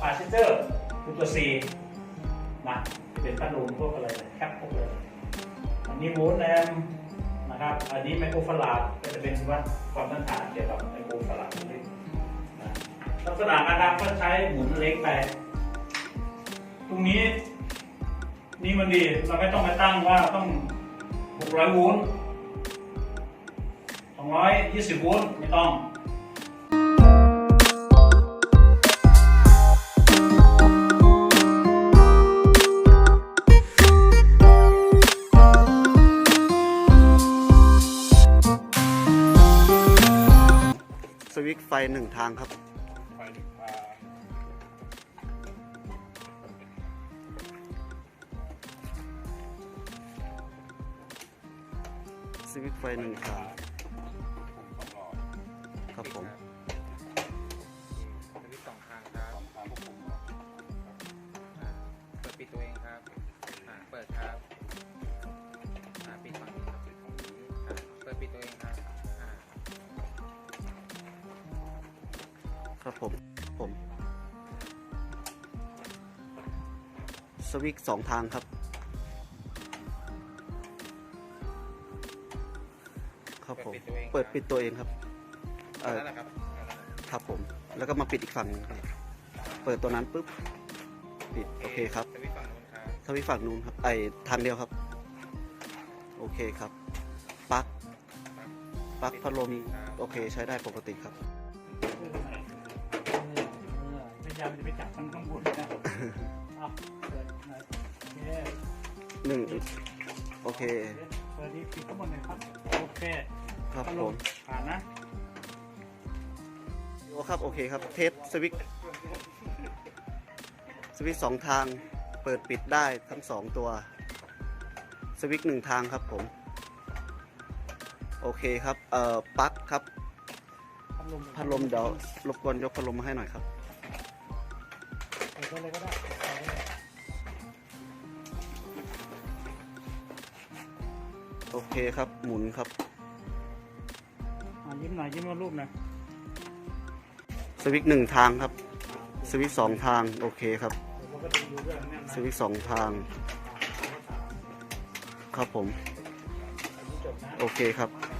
พาเชเจอร์คือตัว C นะเป็นพัดลมพวกอะไรแคปพวกเลยอันนี้โวลต์แอมนะครับ อันนี้ไมโครฟาราดก็จะเป็นวัดความต้านทานเกี่ยวกับไมโครฟาราดนะลักษณะการทำก็ใช้หมุนเล็กไป ตรงนี้นี่มันดีเราไม่ต้องไปตั้งว่าต้อง 600โวลต์220โวลต์ไม่ต้อง วิตช์ไฟหนึ่งทางครับ ไฟหนึ่งทางสวิตช์ไฟหนึ่งทางครับผม ครับผมผมสวิตช์สองทางครับ ครับผม เปิดปิดตัวเองครับเออนั่นแหละครับนั่นแหละครับผม แล้วก็มาปิดอีกฝั่งหนึงครับเปิดตัวนั้นปุ๊บ ปิด โอเคครับสวิตช์ฝั่งนู้นครับสวิตช์ฝั่งนู้นครับ ไอทางเดียวครับ โอเคครับ ปลั๊ก ปลั๊กพัดลม โอเคใช้ได้ปกติครับพ ยายามจะไปจับข้างข้างบนนะเอาเปิดหน่อยโอเคหนึ่งโอเค เปิดที่ปิดข้างบนเลยครับ โอเคครับพัดผลมผ่านนะโอครับ โอเคครับ เทสสวิตช์สวิตช์สองทาง เปิดปิดได้ทั้งสองตัว สวิตช์หนึ่งทางครับผม โอเคครับ เอ่อ ปลั๊กครับ พัดลมพัดลมเดี๋ยวรบกวนยกพัดลมมาให้หน่อยครับเปิด ไว้เลยก็ได้เปิดไว้เลยโอเคครับ หมุนครับอะยิ้มหน่อยยิ้มมารูปหน่อยสวิตช์หนึ่งทางครับ สวิตช์สองทางโอเคครับ เดี๋ยวเราก็ดูด้วยแน่นนะสวิตช์สองทาง ครับผม อันนี้จบนะ โอเคครับอ